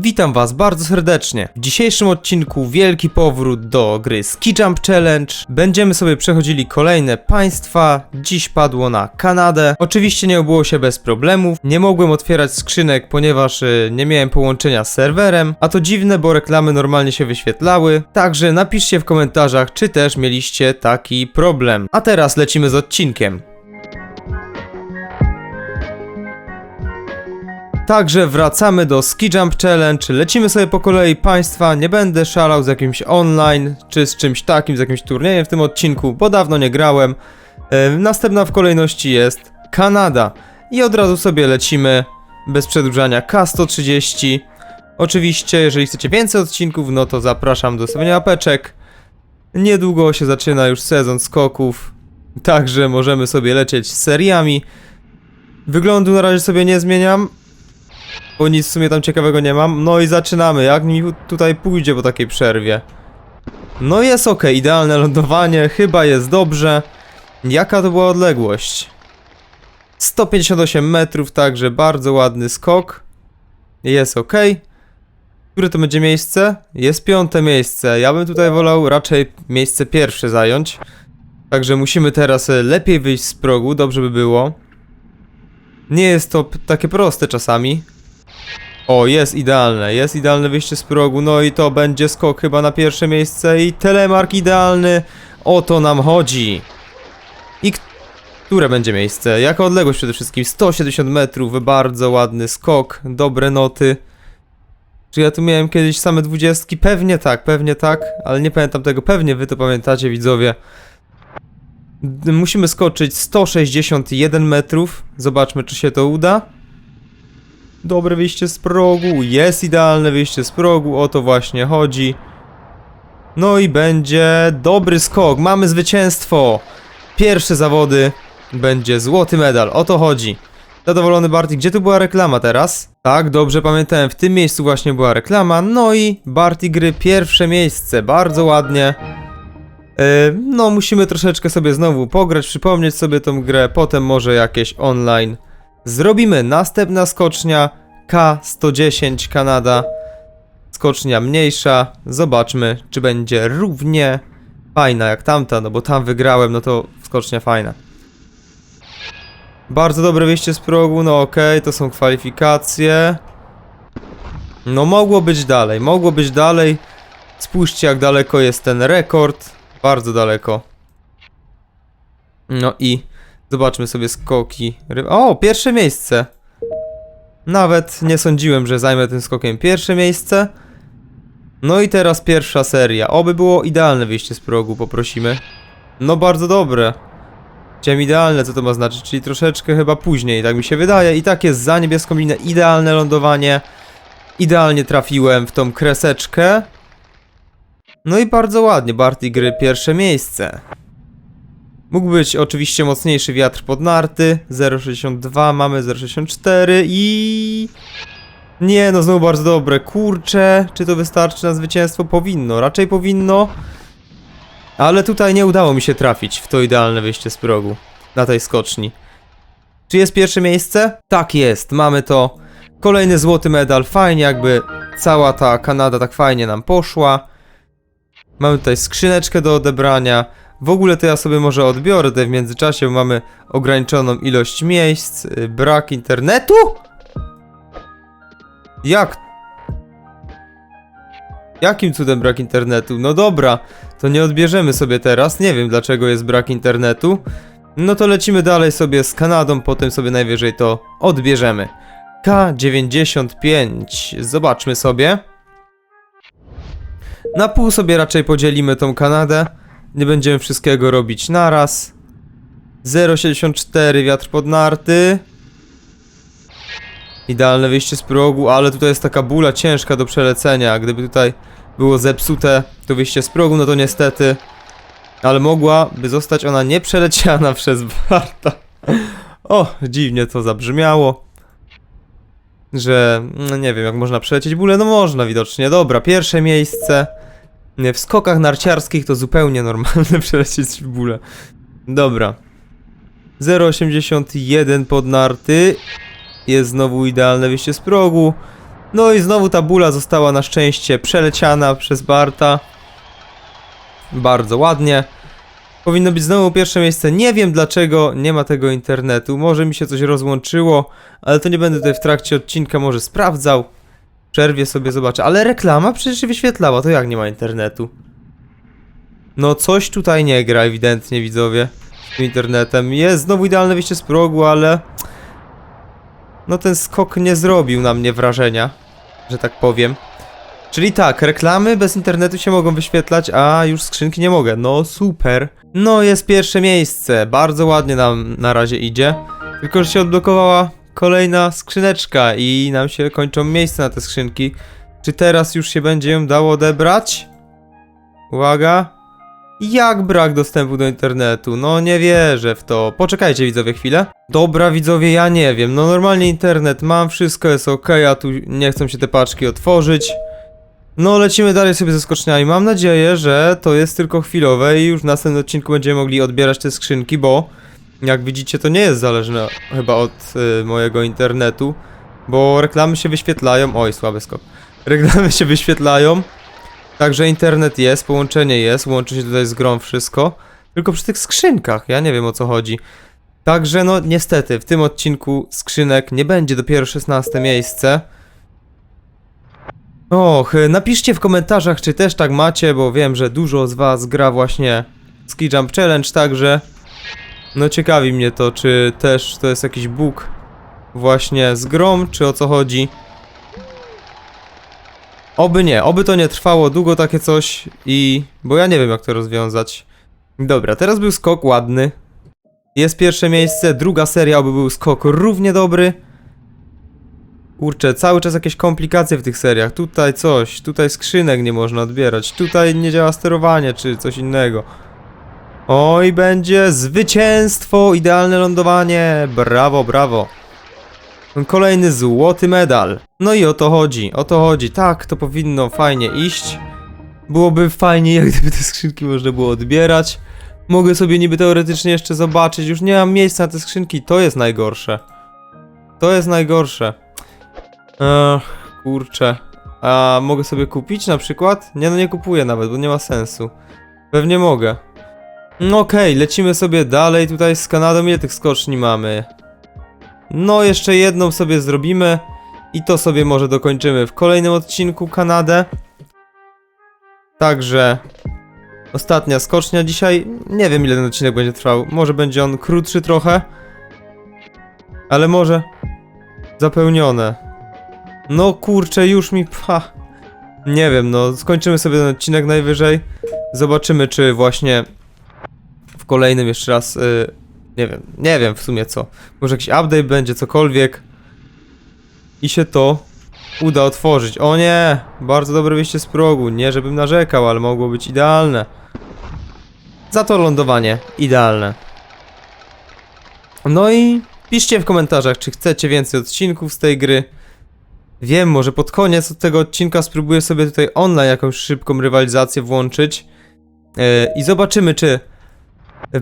Witam was bardzo serdecznie. W dzisiejszym odcinku wielki powrót do gry Ski Jump Challenge. Będziemy sobie przechodzili kolejne państwa. Dziś padło na Kanadę. Oczywiście nie obyło się bez problemów. Nie mogłem otwierać skrzynek, ponieważ y, nie miałem połączenia z serwerem. A to dziwne, bo reklamy normalnie się wyświetlały. Także napiszcie w komentarzach, czy też mieliście taki problem. A teraz lecimy z odcinkiem. Także wracamy do Ski Jump Challenge, lecimy sobie po kolei państwa, nie będę szalał z jakimś online, czy z czymś takim, z jakimś turniejem w tym odcinku, bo dawno nie grałem. E, następna w kolejności jest Kanada i od razu sobie lecimy bez przedłużania K130. Oczywiście, jeżeli chcecie więcej odcinków, no to zapraszam do stawiania apeczek. Niedługo się zaczyna już sezon skoków, także możemy sobie lecieć seriami. Wyglądu na razie sobie nie zmieniam, bo nic w sumie tam ciekawego nie mam. No i zaczynamy, jak mi tutaj pójdzie po takiej przerwie. No jest ok, idealne lądowanie, chyba jest dobrze. Jaka to była odległość? 158 metrów, także bardzo ładny skok. Jest ok. Które to będzie miejsce? Jest piąte miejsce. Ja bym tutaj wolał raczej miejsce pierwsze zająć. Także musimy teraz e, lepiej wyjść z progu, dobrze by było. Nie jest to takie proste czasami. O, jest idealne, jest idealne wyjście z progu, no i to będzie skok chyba na pierwsze miejsce i telemark idealny, o to nam chodzi. I które będzie miejsce? Jaka odległość przede wszystkim? 170 metrów, bardzo ładny skok, dobre noty. Czy ja tu miałem kiedyś same dwudziestki? Pewnie tak, pewnie tak, ale nie pamiętam tego, pewnie wy to pamiętacie widzowie. Musimy skoczyć 161 metrów, zobaczmy czy się to uda. Dobre wyjście z progu, jest idealne wyjście z progu, o to właśnie chodzi. No i będzie dobry skok, mamy zwycięstwo. Pierwsze zawody będzie złoty medal, o to chodzi. Zadowolony Barty, gdzie tu była reklama teraz? Tak, dobrze pamiętałem, w tym miejscu właśnie była reklama, no i Barty gry pierwsze miejsce, bardzo ładnie. Yy, no, musimy troszeczkę sobie znowu pograć, przypomnieć sobie tą grę, potem może jakieś online Zrobimy następna skocznia K110 Kanada. Skocznia mniejsza. Zobaczmy, czy będzie równie fajna jak tamta, no bo tam wygrałem, no to skocznia fajna. Bardzo dobre wyjście z progu, no okej, to są kwalifikacje. No mogło być dalej, mogło być dalej. Spójrzcie jak daleko jest ten rekord. Bardzo daleko. No i Zobaczmy sobie skoki. O, pierwsze miejsce. Nawet nie sądziłem, że zajmę tym skokiem pierwsze miejsce. No i teraz pierwsza seria. Oby było idealne wyjście z progu, poprosimy. No bardzo dobre. Chciałem idealne, co to ma znaczyć, czyli troszeczkę chyba później, tak mi się wydaje. I tak jest za niebieską linię idealne lądowanie. Idealnie trafiłem w tą kreseczkę. No i bardzo ładnie, Barty gry pierwsze miejsce. Mógł być oczywiście mocniejszy wiatr pod narty. 0,62, mamy 0,64 i... Nie, no znowu bardzo dobre. Kurczę, czy to wystarczy na zwycięstwo? Powinno, raczej powinno. Ale tutaj nie udało mi się trafić w to idealne wyjście z progu. Na tej skoczni. Czy jest pierwsze miejsce? Tak jest, mamy to. Kolejny złoty medal, fajnie jakby cała ta Kanada tak fajnie nam poszła. Mamy tutaj skrzyneczkę do odebrania. W ogóle to ja sobie może odbiorę tutaj w międzyczasie, mamy ograniczoną ilość miejsc, y, brak internetu? Jak? Jakim cudem brak internetu? No dobra, to nie odbierzemy sobie teraz, nie wiem dlaczego jest brak internetu. No to lecimy dalej sobie z Kanadą, potem sobie najwyżej to odbierzemy. K95, zobaczmy sobie. Na pół sobie raczej podzielimy tą Kanadę. Nie będziemy wszystkiego robić naraz. 0,74 wiatr pod narty. Idealne wyjście z progu, ale tutaj jest taka bula ciężka do przelecenia. Gdyby tutaj było zepsute to wyjście z progu, no to niestety. Ale mogłaby zostać ona nieprzeleciana przez Barta. O, dziwnie to zabrzmiało. Że no nie wiem, jak można przelecieć bólę. No można widocznie. Dobra, pierwsze miejsce. W skokach narciarskich to zupełnie normalne przelecieć bólę. Dobra. 0,81 pod narty. Jest znowu idealne wyjście z progu. No i znowu ta bula została na szczęście przeleciana przez Barta. Bardzo ładnie. Powinno być znowu pierwsze miejsce. Nie wiem dlaczego nie ma tego internetu. Może mi się coś rozłączyło, ale to nie będę tutaj w trakcie odcinka może sprawdzał. Przerwie sobie zobaczę. Ale reklama przecież się wyświetlała, to jak nie ma internetu? No coś tutaj nie gra ewidentnie widzowie. Z tym internetem. Jest znowu idealne wyjście z progu, ale... No ten skok nie zrobił na mnie wrażenia, że tak powiem. Czyli tak, reklamy bez internetu się mogą wyświetlać, a już skrzynki nie mogę. No super. No jest pierwsze miejsce. Bardzo ładnie nam na razie idzie. Tylko, że się odblokowała kolejna skrzyneczka i nam się kończą miejsca na te skrzynki. Czy teraz już się będzie ją dało odebrać? Uwaga. Jak brak dostępu do internetu? No nie wierzę w to. Poczekajcie widzowie chwilę. Dobra widzowie, ja nie wiem. No normalnie internet mam, wszystko jest ok, a tu nie chcą się te paczki otworzyć. No lecimy dalej sobie ze skoczniami. Mam nadzieję, że to jest tylko chwilowe i już w następnym odcinku będziemy mogli odbierać te skrzynki, bo jak widzicie to nie jest zależne chyba od y, mojego internetu, bo reklamy się wyświetlają. Oj, słaby skok. Reklamy się wyświetlają. Także internet jest, połączenie jest, łączy się tutaj z grą wszystko. Tylko przy tych skrzynkach, ja nie wiem o co chodzi. Także no niestety w tym odcinku skrzynek nie będzie dopiero 16 miejsce. Och, y, napiszcie w komentarzach, czy też tak macie, bo wiem, że dużo z was gra właśnie Ski Jump Challenge, także no ciekawi mnie to, czy też to jest jakiś bóg właśnie z grą, czy o co chodzi. Oby nie, oby to nie trwało długo takie coś i... bo ja nie wiem jak to rozwiązać. Dobra, teraz był skok ładny. Jest pierwsze miejsce, druga seria, oby był skok równie dobry. Kurczę, cały czas jakieś komplikacje w tych seriach. Tutaj coś, tutaj skrzynek nie można odbierać, tutaj nie działa sterowanie czy coś innego. Oj, będzie zwycięstwo, idealne lądowanie. Brawo, brawo. Kolejny złoty medal. No i o to chodzi, o to chodzi. Tak, to powinno fajnie iść. Byłoby fajnie, jak gdyby te skrzynki można było odbierać. Mogę sobie niby teoretycznie jeszcze zobaczyć. Już nie mam miejsca na te skrzynki, to jest najgorsze. To jest najgorsze. Ech, kurczę. A mogę sobie kupić na przykład? Nie, no nie kupuję nawet, bo nie ma sensu. Pewnie mogę. No okej, lecimy sobie dalej tutaj z Kanadą. Ile tych skoczni mamy? No, jeszcze jedną sobie zrobimy i to sobie może dokończymy w kolejnym odcinku Kanadę. Także ostatnia skocznia dzisiaj. Nie wiem ile ten odcinek będzie trwał. Może będzie on krótszy trochę. Ale może zapełnione. No kurczę, już mi pcha. Nie wiem, no skończymy sobie ten odcinek najwyżej. Zobaczymy czy właśnie kolejnym jeszcze raz y, nie wiem, nie wiem w sumie co. Może jakiś update będzie, cokolwiek. I się to uda otworzyć. O nie! Bardzo dobre wyjście z progu. Nie, żebym narzekał, ale mogło być idealne. Za to lądowanie idealne. No i piszcie w komentarzach, czy chcecie więcej odcinków z tej gry. Wiem, może pod koniec od tego odcinka spróbuję sobie tutaj online jakąś szybką rywalizację włączyć. Yy, I zobaczymy, czy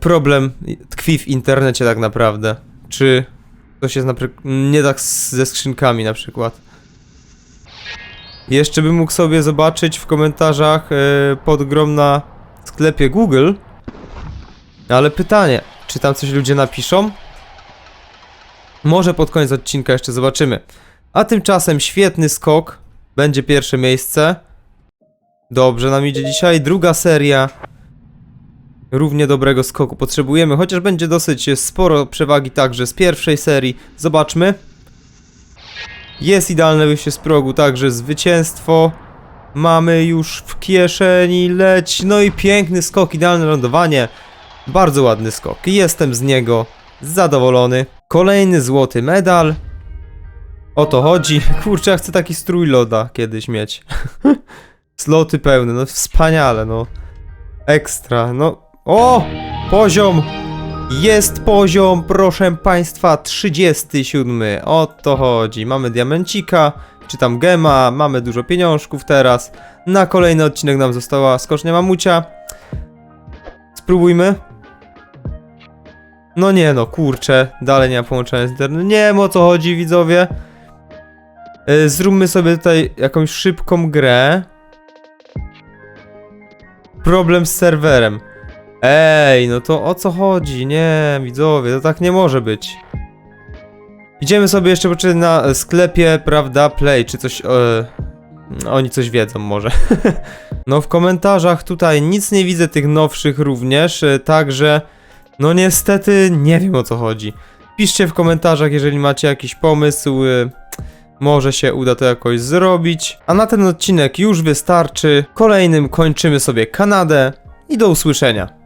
problem tkwi w internecie tak naprawdę. Czy coś jest napry- nie tak z- ze skrzynkami na przykład. Jeszcze bym mógł sobie zobaczyć w komentarzach e, pod grą na sklepie Google. Ale pytanie, czy tam coś ludzie napiszą? Może pod koniec odcinka jeszcze zobaczymy. A tymczasem świetny skok. Będzie pierwsze miejsce. Dobrze nam idzie dzisiaj. Druga seria równie dobrego skoku potrzebujemy, chociaż będzie dosyć sporo przewagi także z pierwszej serii. Zobaczmy. Jest idealne wyjście z progu, także zwycięstwo mamy już w kieszeni, leć, no i piękny skok, idealne lądowanie. Bardzo ładny skok, jestem z niego zadowolony. Kolejny złoty medal. O to chodzi. Kurczę, ja chcę taki strój loda kiedyś mieć. Sloty pełne, no wspaniale, no. Ekstra, no o! Poziom! Jest poziom, proszę państwa, 37. O to chodzi. Mamy diamencika, czy tam gema, mamy dużo pieniążków teraz. Na kolejny odcinek nam została skocznia mamucia. Spróbujmy. No nie no, kurczę, dalej nie ma połączenia z internetem. Nie wiem o co chodzi, widzowie. E, zróbmy sobie tutaj jakąś szybką grę. Problem z serwerem. Ej, no to o co chodzi? Nie, widzowie, to tak nie może być. Idziemy sobie jeszcze na sklepie, prawda, Play, czy coś... E, oni coś wiedzą może. no w komentarzach tutaj nic nie widzę tych nowszych również, e, także... No niestety nie wiem o co chodzi. Piszcie w komentarzach, jeżeli macie jakiś pomysł. y, Może się uda to jakoś zrobić. A na ten odcinek już wystarczy. Kolejnym kończymy sobie Kanadę i do usłyszenia.